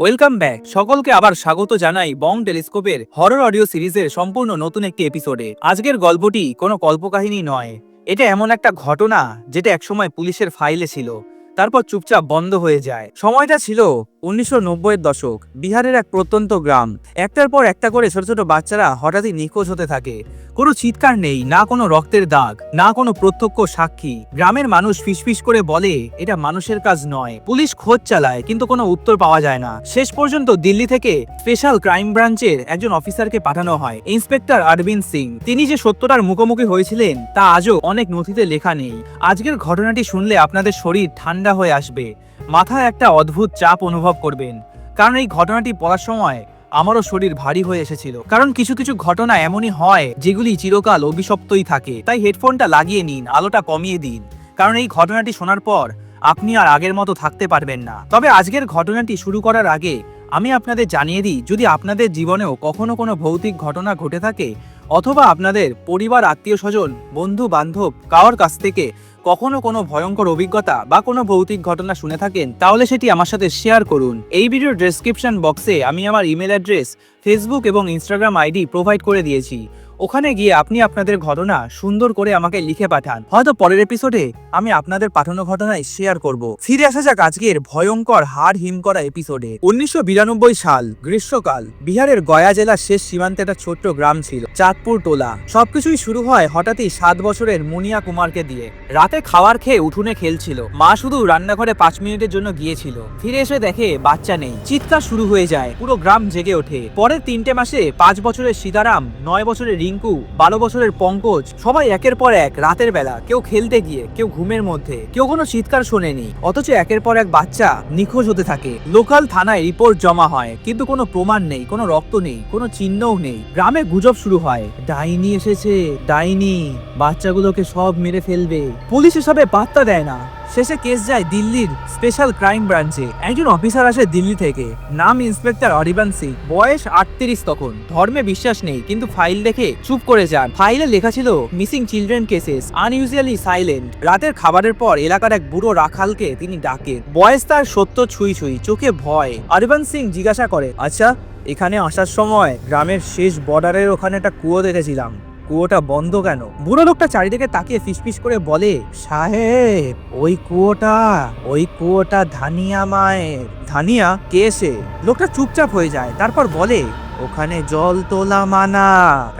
Welcome back সকলকে আবার স্বাগত জানাই বং টেলিস্কোপের হরর অডিও সিরিজের সম্পূর্ণ নতুন একটি এপিসোডে আজকের গল্পটি কোনো কল্পকাহিনী নয়। এটা এমন একটা ঘটনা যেটা একসময় পুলিশের ফাইলে ছিল। তারপর চুপচাপ বন্ধ হয়ে যায়। সময়টা ছিল উনিশশো নব্বইয়ের দশক, বিহারের এক প্রত্যন্ত গ্রাম। একটার পর একটা করে ছোট ছোট বাচ্চারা হঠাৎই নিখোঁজ হতে থাকে। কোনো চিৎকার নেই, না কোনো রক্তের দাগ, না কোনো প্রত্যক্ষ সাক্ষী। গ্রামের মানুষ ফিসফিস করে বলে, এটা মানুষের কাজ নয়। পুলিশ খোঁজ চালায়, কিন্তু কোনো উত্তর পাওয়া যায় না। শেষ পর্যন্ত দিল্লি থেকে স্পেশাল ক্রাইম ব্রাঞ্চের একজন অফিসারকে পাঠানো হয়, ইন্সপেক্টর অরবিন্দ সিং। তিনি যে সত্যটার মুখোমুখি হয়েছিলেন, তা আজও অনেক নথিতে লেখা নেই। আজকের ঘটনাটি শুনলে আপনাদের শরীর ঠান্ডা হয়ে আসবে। মাথায় একটা অদ্ভুত চাপ অনুভব করবেন। কারণ এই ঘটনাটি পড়ার সময় আমারও শরীর ভারী হয়ে এসেছিল। কারণ কিছু কিছু ঘটনা এমনই হয়, যেগুলি চিরকাল অভিশপ্তই থাকে। তাই হেডফোনটা লাগিয়ে নিন, আলোটা কমিয়ে দিন। কারণ এই ঘটনাটি শোনার পর আপনি আর আগের মতো থাকতে পারবেন না। তবে আজকের ঘটনাটি শুরু করার আগে আমি আপনাদের জানিয়ে দিই, যদি আপনাদের জীবনেও কখনো কোনো ভৌতিক ঘটনা ঘটে থাকে, অথবা আপনাদের পরিবার, আত্মীয় স্বজন বন্ধু বান্ধব কারোর কাছ থেকে কখনো কোনো ভয়ঙ্কর অভিজ্ঞতা বা কোনো ভৌতিক ঘটনা শুনে থাকেন, তাহলে সেটি আমার সাথে শেয়ার করুন। এই ভিডিওর ডেসক্রিপশন বক্সে আমি আমার ইমেল অ্যাড্রেস ফেসবুক এবং ইনস্টাগ্রাম আইডি প্রোভাইড করে দিয়েছি। ওখানে গিয়ে আপনি আপনাদের ঘটনা সুন্দর করে আমাকে লিখে পাঠান। হয়তো পরের এপিসোডে আমি আপনাদের পাঠানো ঘটনায় শেয়ার করব। ফিরে আসা যাক আজকের ভয়ঙ্কর হাড় হিম করা এপিসোডে উনিশশো বিরানব্বই সাল, গ্রীষ্মকাল। বিহারের গয়া জেলার শেষ সীমান্তে একটা ছোট্ট গ্রাম ছিল, চাঁদপুর টোলা। সবকিছুই শুরু হয় হঠাৎই সাত বছরের মুনিয়া কুমারকে দিয়ে। রাতে খাওয়ার খেয়ে উঠোনে খেলছিল। মা শুধু রান্নাঘরে পাঁচ মিনিটের জন্য গিয়েছিল। ফিরে এসে দেখে বাচ্চা নেই। চিৎকার শুরু হয়ে যায়, পুরো গ্রাম জেগে ওঠে। পরের তিনটে মাসে পাঁচ বছরের সীতারাম, নয় বছরের রিঙ্কু বারো বছরের পঙ্কজ, সবাই একের পর এক, রাতের বেলা, কেউ খেলতে গিয়ে, কেউ ঘুমের মধ্যে, কেউ কোনো চিৎকার শোনেনি, অথচ একের পর এক বাচ্চা নিখোঁজ হতে থাকে। লোকাল থানায় রিপোর্ট জমা হয়, কিন্তু কোনো প্রমাণ নেই, কোনো রক্ত নেই, কোনো চিহ্নও নেই। গ্রামে গুজব শুরু হয়, ডাইনি এসেছে, ডাইনি, বাচ্চাগুলোকে সব মেরে ফেলবে। পুলিশ এসবে পাত্তা দেয় না। শেষে কেস যায় দিল্লির স্পেশাল ক্রাইম ব্রাঞ্চে একজন অফিসার আসে দিল্লি থেকে। নাম ইন্সপেক্টর অরিবান সিং। বয়স আটত্রিশ তখন। ধর্মে বিশ্বাস নেই, কিন্তু ফাইল দেখে চুপ করে যান। ফাইলে লেখা ছিল missing children cases unusually silent রাতের খাবারের পর এলাকার এক বুড়ো রাখালকে তিনি ডাকেন। বয়স তার সত্য ছুঁই ছুঁই, চোখে ভয়। অরিবান সিং জিজ্ঞাসা করে আচ্ছা এখানে আসার সময় গ্রামের শেষ বর্ডারের ওখানে একটা কুয়ো দেখেছিলাম। কুয়োটা বন্ধ কেন? বুড়ো লোকটা চারিদিকে তাকিয়ে ফিসফিস করে বলে, সাহেব, ওই কুয়োটা ওই কুয়োটা ধানিয়া মায়ের। ধানিয়া? কে সে? লোকটা চুপচাপ হয়ে যায়, তারপর বলে, ওখানে জল তোলা মানা,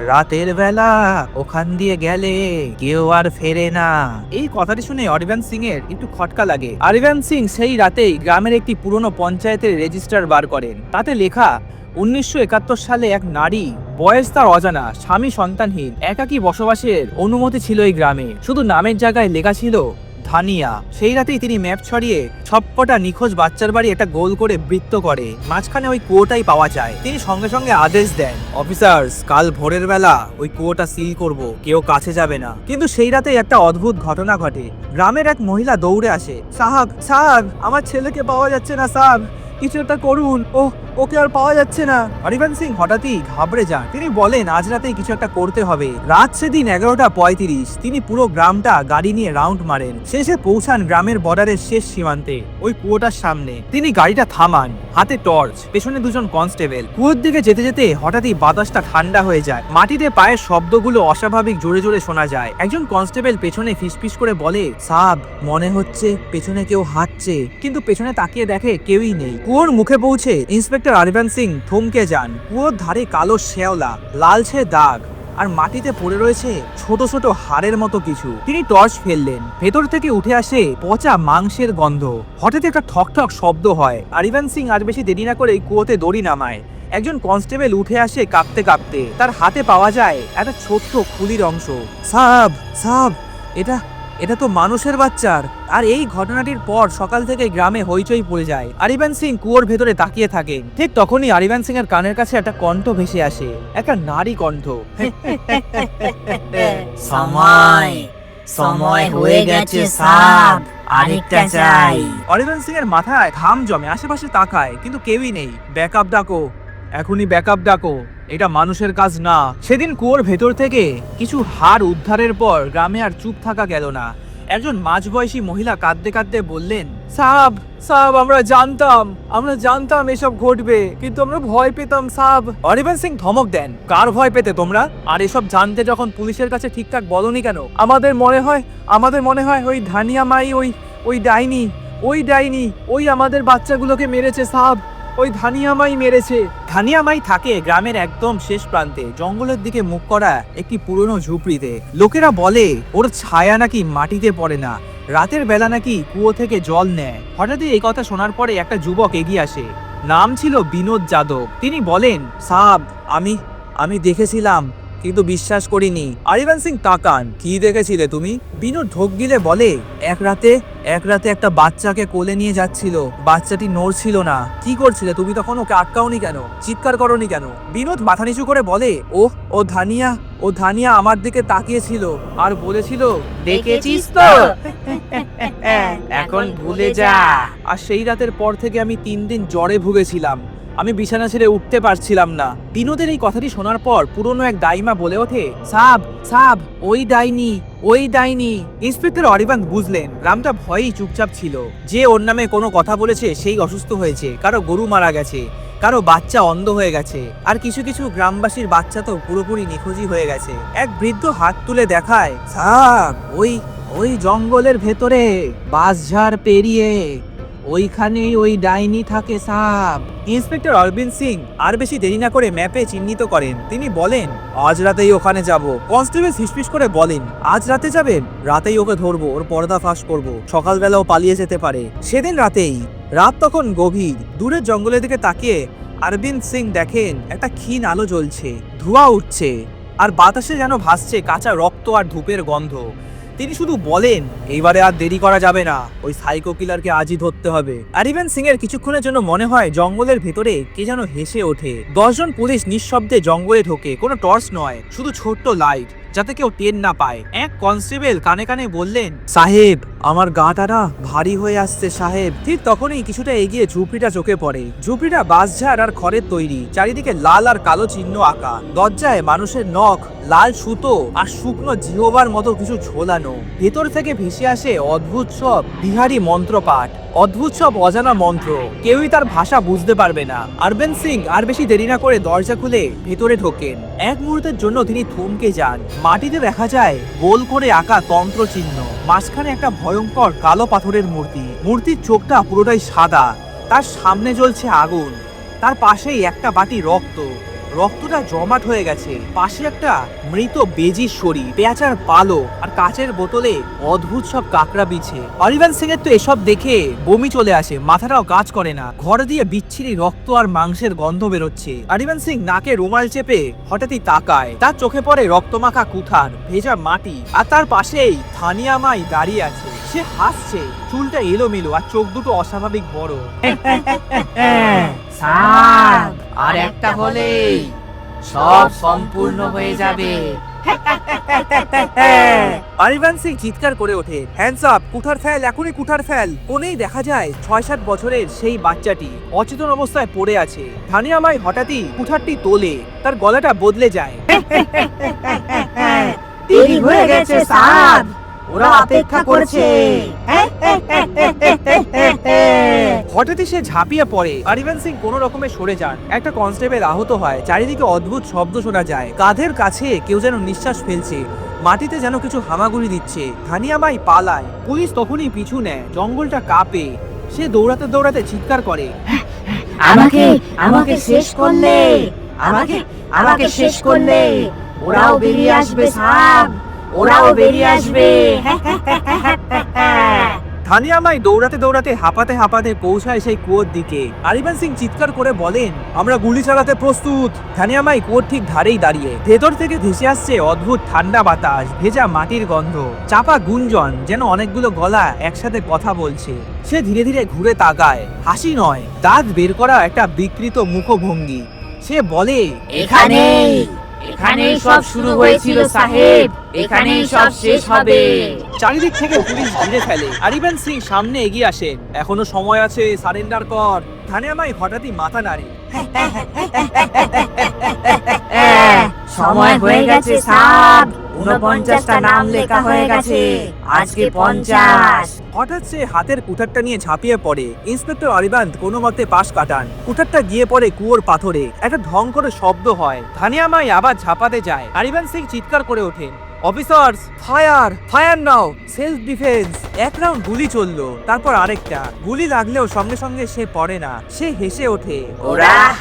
রাতের বেলা ওখান দিয়ে গেলে কেউ আর ফেরে না। এই কথাটি শুনে অরিবান সিং এর একটু খটকা লাগে। অরিবান সিং সেই রাতেই গ্রামের একটি পুরনো পঞ্চায়েতের রেজিস্টার বার করেন। তাতে লেখা, উনিশশো একাত্তর সালে এক নারী বয়স তার অজানা, স্বামী সন্তানহীন, একাকী বসবাসের অনুমতি ছিল এই গ্রামে। শুধু নামের জায়গায় লেখা ছিল, ধানিয়া। সেই রাতেই তিনি ম্যাপ ছড়িয়ে সবকটা নিখোঁজ বাচ্চার বাড়ি একটা গোল করে বৃত্ত করে। মাঝখানে ওই কুয়োটাই পাওয়া যায়। তিনি সঙ্গে সঙ্গে আদেশ দেন, অফিসার্স, কাল ভোরের বেলা ওই কুয়োটা সিল করব, কেউ কাছে যাবে না। কিন্তু সেই রাতে একটা অদ্ভুত ঘটনা ঘটে। গ্রামের এক মহিলা দৌড়ে আসে, সাহাব সাহাব, আমার ছেলেকে পাওয়া যাচ্ছে না, সাহাব। কিছু একটা করুন। ও ওকে আর পাওয়া যাচ্ছে না। হরিবংশ সিং হঠাৎই ঘাবড়ে যান। তিনি বলেন, আজ রাতেই কিছু একটা করতে হবে। রাত সেদিন এগারোটা পঁয়ত্রিশ। তিনি পুরো গ্রামটা গাড়ি নিয়ে রাউন্ড মারেন। শেষে পৌঁছান গ্রামের বর্ডারের শেষ সীমান্তে, ওই কুয়োটার সামনে। তিনি গাড়িটা থামান, হাতে টর্চ, পেছনে দুজন কনস্টেবল। কুয়োর দিকে যেতে যেতে হঠাৎই বাতাসটা ঠান্ডা হয়ে যায়। মাটিতে পায়ের শব্দগুলো অস্বাভাবিক জোরে জোরে শোনা যায়। একজন কনস্টেবল পেছনে ফিসফিস করে বলে, সাব, মনে হচ্ছে পেছনে কেউ হাঁটছে। কিন্তু পেছনে তাকিয়ে দেখে কেউই নেই। কুয়োর মুখে পৌঁছে ইন্সপেক্টর আরিবান সিং থমকে যান। কুয়োর ধারে কালো শেওলা লালচে দাগ, আর মাটিতে পড়ে রয়েছে ছোট ছোট হাড়ের মতো কিছু। তিনি টর্চ ফেললেন। ভেতর থেকে উঠে আসে পচা মাংসের গন্ধ। হঠাৎ একটা ঠক ঠক শব্দ হয়। আরিবান সিং আর বেশি দেরি না করে কুয়োতে দড়ি নামায়। একজন কনস্টেবল উঠে আসে কাঁপতে কাঁপতে। তার হাতে পাওয়া যায় একটা ছোট্ট খুলির অংশ। সাব সাব, এটা এটা তো মানুষের বাচ্চার। আর এই ঘটনাটির পর সকাল থেকে গ্রামে হইচই পড়ে যায়। আরিবান সিং কুয়োর ভেতরে তাকিয়ে থাকে। ঠিক তখনই আরিবান সিং এর কানের কাছে একটা কণ্ঠ ভেসে আসে। একটা নারী কণ্ঠ। সময়। সময় হয়ে গেছে সাপ আরেকটা চাই। অরিবান সিং এর মাথায় ঘাম জমে আশেপাশে তাকায় কিন্তু কেউই নেই। ব্যাকআপ ডাকো। এখনই ব্যাকআপ ডাকো। এটা মানুষের কাজ না। সেদিন কুয়োর ভেতর থেকে কিছু হাড় উদ্ধারের পর গ্রামে আর চুপ থাকা গেল না। একজন মাঝবয়সী মহিলা কাঁদতে কাঁদতে বললেন সাব সাব আমরা জানতাম আমরা জানতাম এসব ঘটবে, কিন্তু আমরা ভয় পেতাম সাব অরিবন সিং ধমক দেন, কার ভয় পেতে তোমরা? আর এসব জানতে যখন পুলিশের কাছে ঠিকঠাক বলনি কেন? আমাদের মনে হয়, আমাদের মনে হয় ওই ধানিয়া মাই, ওই ওই ডাইনি ওই ডাইনি, ওই আমাদের বাচ্চাগুলোকে মেরেছে সাব ওই ধানিয়ামাই মেরেছে। ধানিয়ামাই থাকে গ্রামের একদম শেষ প্রান্তে। জঙ্গলের দিকে মুখ করা একটি পুরনো ঝুপড়িতে। লোকেরা বলে, ওর ছায়া নাকি মাটিতে পড়ে না। রাতের বেলা নাকি কুয়ো থেকে জল নেয়। হঠাৎই এই কথা শোনার পরে একটা যুবক এগিয়ে আসে। নাম ছিল বিনোদ যাদব। তিনি বলেন, সাব, আমি আমি দেখেছিলাম। কিন্তু বিশ্বাস করিনি। আরিবান সিং তাকান। কি দেখেছিলে তুমি? বিনোদ ঢোক গিলে বলে এক রাতে এক রাতে একটা বাচ্চাকে কোলে নিয়ে যাচ্ছিল। বাচ্চাটি নড়ছিল না। কি করছিলে? তুমি তখন ওকে আটকাওনি কেন? চিৎকার করনি কেন? বিনোদ মাথা নিচু করে বলে ও ও ধানিয়া ও ধানিয়া আমার দিকে তাকিয়েছিল আর বলেছিল দেখেছিস তো? এখন ভুলে যা। আর সেই রাতের পর থেকে আমি তিন দিন জ্বরে ভুগেছিলাম। আমি বিছানা ছেড়ে উঠতে পারছিলাম না। বিনোদের এই কথাটি শোনার পর পুরনো এক দাইমা বলে ওঠে, সাব সাব, ওই ডাইনি ওই ডাইনি ইন্সপেক্টর অরিবান বুঝলেন, রামটা ভয়েই চুপচাপ ছিল। যে ওর নামে কোনো কথা বলেছে, সেই অসুস্থ হয়েছে। কারও গরু মারা গেছে, কারও বাচ্চা অন্ধ হয়ে গেছে, আর কিছু কিছু গ্রামবাসীর বাচ্চা তো পুরোপুরি নিখোঁজই হয়ে গেছে। এক বৃদ্ধ হাত তুলে দেখায়, সাব, ওই ওই জঙ্গলের ভেতরে বাঁশঝাড় পেরিয়ে ওইখানেই ওই ডাইনি থাকে সাব। ইন্সপেক্টর অরবিন্দ সিং আর বেশি দেরি না করে ম্যাপে চিহ্নিত করেন। তিনি বলেন, আজ রাতেই ওখানে যাব। কনস্টেবল হিসপিস করে বলেন, আজ রাতে যাবেন? রাতেই ওকে ধরবো, ওর পর্দা ফাঁস করব। সকালবেলাও পালিয়ে যেতে পারে। সেদিন রাতেই, রাত তখন গভীর, দূরের জঙ্গলের দিকে তাকিয়ে অরবিন্দ সিং দেখেন একটা ক্ষীণ আলো জ্বলছে, ধোঁয়া উঠছে, আর বাতাসে যেন ভাসছে কাঁচা রক্ত আর ধূপের গন্ধ। তিনি শুধু বলেন, এইবারে আর দেরি করা যাবে না, ওই সাইকো কিলারকে আজই ধরতে হবে। আরিবেন সিং এর কিছুক্ষণের জন্য মনে হয় জঙ্গলের ভেতরে কে যেন হেসে ওঠে। দশজন পুলিশ নিঃশব্দে জঙ্গলে ঢোকে, কোনো টর্চ নয়, শুধু ছোট্ট লাইট। যাতে কেউ টেন না পায়। এক কনস্টেবল কানে কানে বললেন, সাহেব, আমার গাটা না ভারী হয়ে আসছে সাহেব। ঠিক তখনই কিছুটা এগিয়ে ঝুপড়িটা চোখে পড়ে। ঝুপড়িটা বাঁশঝাড় আর খড়ের তৈরি, চারিদিকে লাল আর কালো চিহ্ন আঁকা। দরজায় মানুষের নখ, লাল সুতো আর শুকনো জিহবার মতো কিছু ঝোলানো। ভেতর থেকে ভেসে আসে অদ্ভুত সব বিহারি মন্ত্রপাঠ। অদ্ভুত সব অজানা মন্ত্র। কেউই তার ভাষা বুঝতে পারবে না। আরবেন সিং আর বেশি দেরি না করে দরজা খুলে ভেতরে ঢোকেন। এক মুহূর্তের জন্য তিনি থমকে যান। মাটিতে দেখা যায়, গোল করে আঁকা তন্ত্র চিহ্ন মাঝখানে একটা ভয়ঙ্কর কালো পাথরের মূর্তি। মূর্তির চোখটা পুরোটাই সাদা। তার সামনে জ্বলছে আগুন। তার পাশেই একটা বাটি রক্ত। রক্তটা জমাট হয়ে গেছে। পাশে একটা মৃত বেজির শরীর পেঁচার পালো আর কাচের বোতলে অদ্ভুত সব কাঁকড়া বিছে। অরিবান সিং এর তো এসব দেখে বমি চলে আসে, মাথাটাও কাজ করে না। ঘর দিয়ে বিচ্ছিরি রক্ত আর মাংসের গন্ধ বেরোচ্ছে। অরিবান সিং নাকে রুমাল চেপে হঠাৎই তাকায়। তার চোখে পড়ে রক্তমাখা কুঠার, ভেজা মাটি, আর তার পাশেই থানিয়া মাই দাঁড়িয়ে আছে। সে হাসছে চুলটা এলোমেলো আর চোখ দুটো অস্বাভাবিক বড়। আর একটা হলেই সব সম্পূর্ণ হয়ে যাবে। সিং চিৎকার করে ওঠে হ্যান্ডস আপ কুঠার ফেল এখনই কুঠার ফেল। কোনেই দেখা যায় ছয় সাত বছরের সেই বাচ্চাটি অচেতন অবস্থায় পড়ে আছে। থানিয়া মাই হঠাৎই কুঠারটি তোলে তার গলাটা বদলে যায়। হয়ে গেছে সাব ওরা অপেক্ষা করছে হঠাৎই সে ঝাঁপিয়ে পড়ে সিং কোনো রকমে সরে যান একটা কনস্টেবল আহত হয় চারিদিকে অদ্ভুত শব্দ শোনা যায় কাঁধের কাছে কেউ যেন নিঃশ্বাস ফেলছে মাটিতে যেন কিছু হামাগুড়ি দিচ্ছে ধানিয়া মাই পালায় পুলিশ তখনই পিছু নেয় জঙ্গলটা কাঁপে সে দৌড়াতে দৌড়াতে চিৎকার করে আমাকে আমাকে শেষ করলে আমাকে আমাকে শেষ করলে ওরাও বেরিয়ে আসবে সাব ওরাও বেরিয়ে আসবে। ধানিয়া মাই দৌড়াতে দৌড়াতে হাঁপাতে হাঁপাতে পৌঁছায় সেই কুয়োর দিকে। আরিবান সিং চিৎকার করে বলেন আমরা গুলি চালাতে প্রস্তুত। ধানিয়া মাই কুয়োর ঠিক ধারেই দাঁড়িয়ে। ভেতর থেকে ভেসে আসছে অদ্ভুত ঠান্ডা বাতাস ভেজা মাটির গন্ধ চাপা গুঞ্জন যেন অনেকগুলো গলা একসাথে কথা বলছে। সে ধীরে ধীরে ঘুরে তাকায়। হাসি নয় দাঁত বের করা একটা বিকৃত মুখভঙ্গি। সে বলে এখানেই। এখানেই সব শুরু হয়েছিল সাহেব। এখানেই সব শেষ হবে। চারিদিক থেকে পুলিশ ঘিরে ফেলে। আরিবান সিং সামনে এগিয়ে আসে এখনও সময় আছে সারেন্ডার কর। ধানিয়ামাই হঠাৎই মাথা নাড়ে। সময় হয়ে গেছে সাব। উনপঞ্চাশটা নাম লেখা হয়ে গেছে। আজকে পঞ্চাশ। হঠাৎ সে হাতের কুঠারটা নিয়ে ঝাঁপিয়ে পড়ে। ইন্সপেক্টর অরিবান্ত কোনো মতে পাশ কাটান। কুঠারটা গিয়ে পড়ে কুয়োর পাথরে। একটা ঢং করে শব্দ হয়। ধানিয়ামাই আবার ঝাঁপাতে যায়। আরিবান সিং চিৎকার করে ওঠেন। Officers fire fire now. Self defence. এক রাউন্ড গুলি চলল। তারপর আরেকটা। গুলি লাগলেও সঙ্গে সঙ্গে সে পড়ে না। সে হেসে ওঠে। ওরা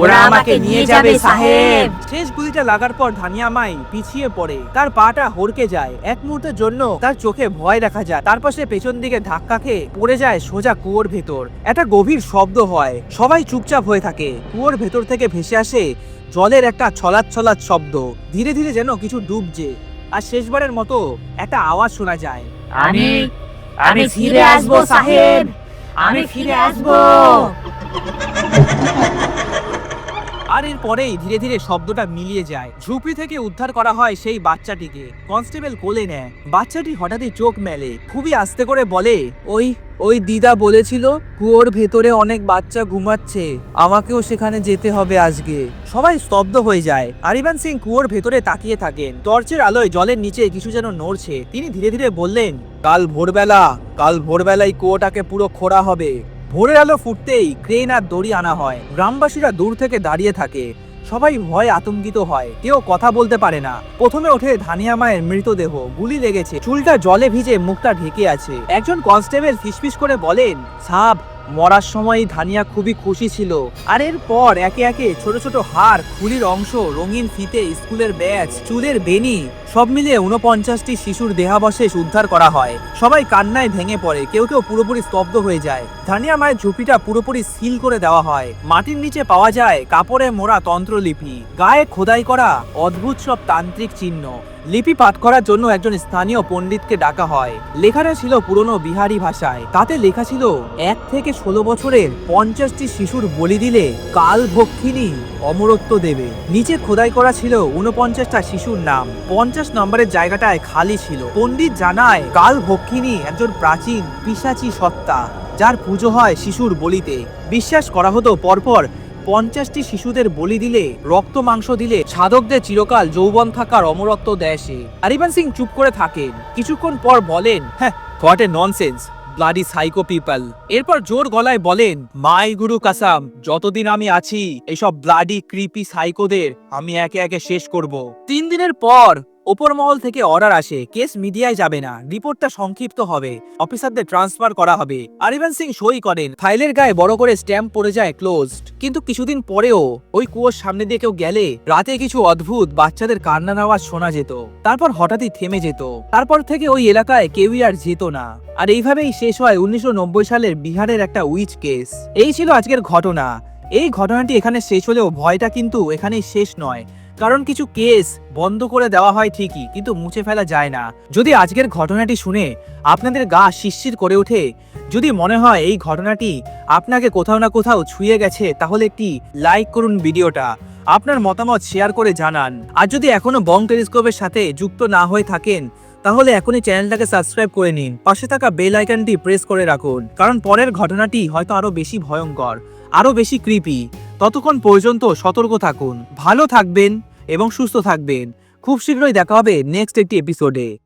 ওরা আমাকে নিয়ে যাবে সাহেব। শেষ গুলিটা লাগার পর ধানিয়ামাই পিছিয়ে পড়ে। তার পাটা হড়কে যায়। এক মুহূর্তের জন্য তার চোখে ভয় দেখা যায়। তারপর সে পেছন দিকে ধাক্কা খেয়ে পড়ে যায় সোজা কুয়োর ভেতর। একটা গভীর শব্দ হয়। সবাই চুপচাপ হয়ে থাকে। কুয়োর ভেতর থেকে ভেসে আসে জলের একটা ছলাৎ ছলাৎ শব্দ। ধীরে ধীরে যেন কিছু ডুবছে। আর শেষবারের মতো একটা আওয়াজ শোনা যায়। আমি আমি ফিরে আসব সাহেব। আমি ফিরে আসব। আর এরপরেই ধীরে ধীরে শব্দটা মিলিয়ে যায়। ঝুপড়ি থেকে উদ্ধার করা হয় সেই বাচ্চাটিকে। কনস্টেবল কোলে নেয়। বাচ্চাটি হঠাৎই চোখ মেলে। খুবই আস্তে করে বলে, ওই ওই দিদা বলেছিল কুয়োর ভেতরে অনেক বাচ্চা ঘুমাচ্ছে। আমাকেও সেখানে যেতে হবে আজকে। সবাই স্তব্ধ হয়ে যায়। আরিবান সিং কুয়োর ভেতরে তাকিয়ে থাকেন। টর্চের আলোয় জলের নিচে কিছু যেন নড়ছে। তিনি ধীরে ধীরে বললেন, কাল ভোরবেলা, কাল ভোরবেলায় কুয়োটাকে পুরো খোঁড়া হবে। ভোরের আলো ফুটতেই ক্রেন আর দড়ি আনা হয়। গ্রামবাসীরা দূর থেকে দাঁড়িয়ে থাকে। সবাই ভয়ে আতঙ্কিত হয়। কেউ কথা বলতে পারে না। প্রথমে ওঠে ধানিয়া মায়ের মৃতদেহ। গুলি লেগেছে। চুলটা জলে ভিজে মুখটা ঢেকে আছে। একজন কনস্টেবল ফিসফিস করে বলেন, সাব, মরার সময় ধানিয়া খুবই খুশি ছিল। আর এরপর একে একে ছোট ছোট হার খুলির অংশ, রঙিন ফিতে, স্কুলের ব্যাচ, চুলের বেনি সব মিলিয়ে উনপঞ্চাশটি শিশুর দেহাবশেষ উদ্ধার করা হয়। সবাই কান্নায় ভেঙে পড়ে, কেউ কেউ পুরোপুরি স্তব্ধ হয়ে যায়। ধানিয়া মায়ের ঝুঁপিটা পুরোপুরি সিল করে দেওয়া হয়। মাটির নিচে পাওয়া যায় কাপড়ে মোড়া তন্ত্রলিপি। গায়ে খোদাই করা অদ্ভুত সব তান্ত্রিক চিহ্ন। লিপি পাঠ করার জন্য একজন স্থানীয় পণ্ডিতকে ডাকা হয়। লেখাটা ছিল পুরনো বিহারি ভাষায়। তাতে লেখা ছিল, এক থেকে ষোলো বছরের পঞ্চাশটি শিশুর বলি দিলে কাল ভক্ষিনী অমরত্ব দেবে। নিচে খোদাই করা ছিল উনপঞ্চাশটা শিশুর নাম। পঞ্চাশ নম্বরের জায়গাটায় খালি ছিল। পণ্ডিত জানায়, কাল ভক্ষিনী একজন প্রাচীন পিসাচী সত্তা, যার পুজো হয় শিশুর বলিতে। বিশ্বাস করা হতো পরপর পঞ্চাশটি শিশুদের বলি দিলে, রক্ত মাংস দিলে সাধকদের চিরকাল যৌবন থাকার অমরত্ব দেয় সে আরিবান সিং চুপ করে থাকেন। কিছুক্ষণ পর বলেন হ্যাঁ what a nonsense bloody psycho people এরপর জোর গলায় বলেন, মাই গুরু কাসাম, যতদিন আমি আছি এইসব ব্লাডি ক্রিপি সাইকোদের আমি একে একে শেষ করব। তিন দিনের পর ওপর মহল থেকে অর্ডার আসে, কেস মিডিয়ায় যাবে না, রিপোর্টটা সংক্ষিপ্ত হবে, অফিসারদের ট্রান্সফার করা হবে। আরিবান সিং সই করেন, ফাইলের গায়ে বড় করে স্ট্যাম্প পড়ে যায় ক্লোজড। কিন্তু কিছুদিন পরেও ওই কুয়োর সামনে দিয়ে কেউ গেলে রাতে কিছু অদ্ভুত বাচ্চাদের কান্নার আওয়াজ শোনা যেত। তারপর হঠাৎই থেমে যেত। তারপর থেকে ওই এলাকায় কেউই আর যেত না। আর এইভাবেই শেষ হয় উনিশশো নব্বই সালের বিহারের একটা উইচ কেস। এই ছিল আজকের ঘটনা। এই ঘটনাটি এখানে শেষ হলেও ভয়টা কিন্তু এখানেই শেষ নয়। কারণ কিছু কেস বন্ধ করে দেওয়া হয় ঠিকই, কিন্তু মুছে ফেলা যায় না। যদি আজকের ঘটনাটি শুনে আপনাদের গা শিরশির করে ওঠে, যদি মনে হয় এই ঘটনাটি আপনাকে কোথাও না কোথাও ছুঁয়ে গেছে, তাহলে একটি লাইক করুন ভিডিওটা, আপনার মতামত শেয়ার করে জানান। আর যদি এখনও বং টেলিস্কোপের সাথে যুক্ত না হয়ে থাকেন, তাহলে এখনই চ্যানেলটাকে সাবস্ক্রাইব করে নিন, পাশে থাকা বেল আইকনটি প্রেস করে রাখুন, কারণ পরের ঘটনাটি হয়তো আরও বেশি ভয়ঙ্কর, আরও বেশি কৃপি ততক্ষণ পর্যন্ত সতর্ক থাকুন। ভালো থাকবেন। এবং সুস্থ থাকবেন। খুব শীঘ্রই দেখা হবে নেক্সট একটি এপিসোডে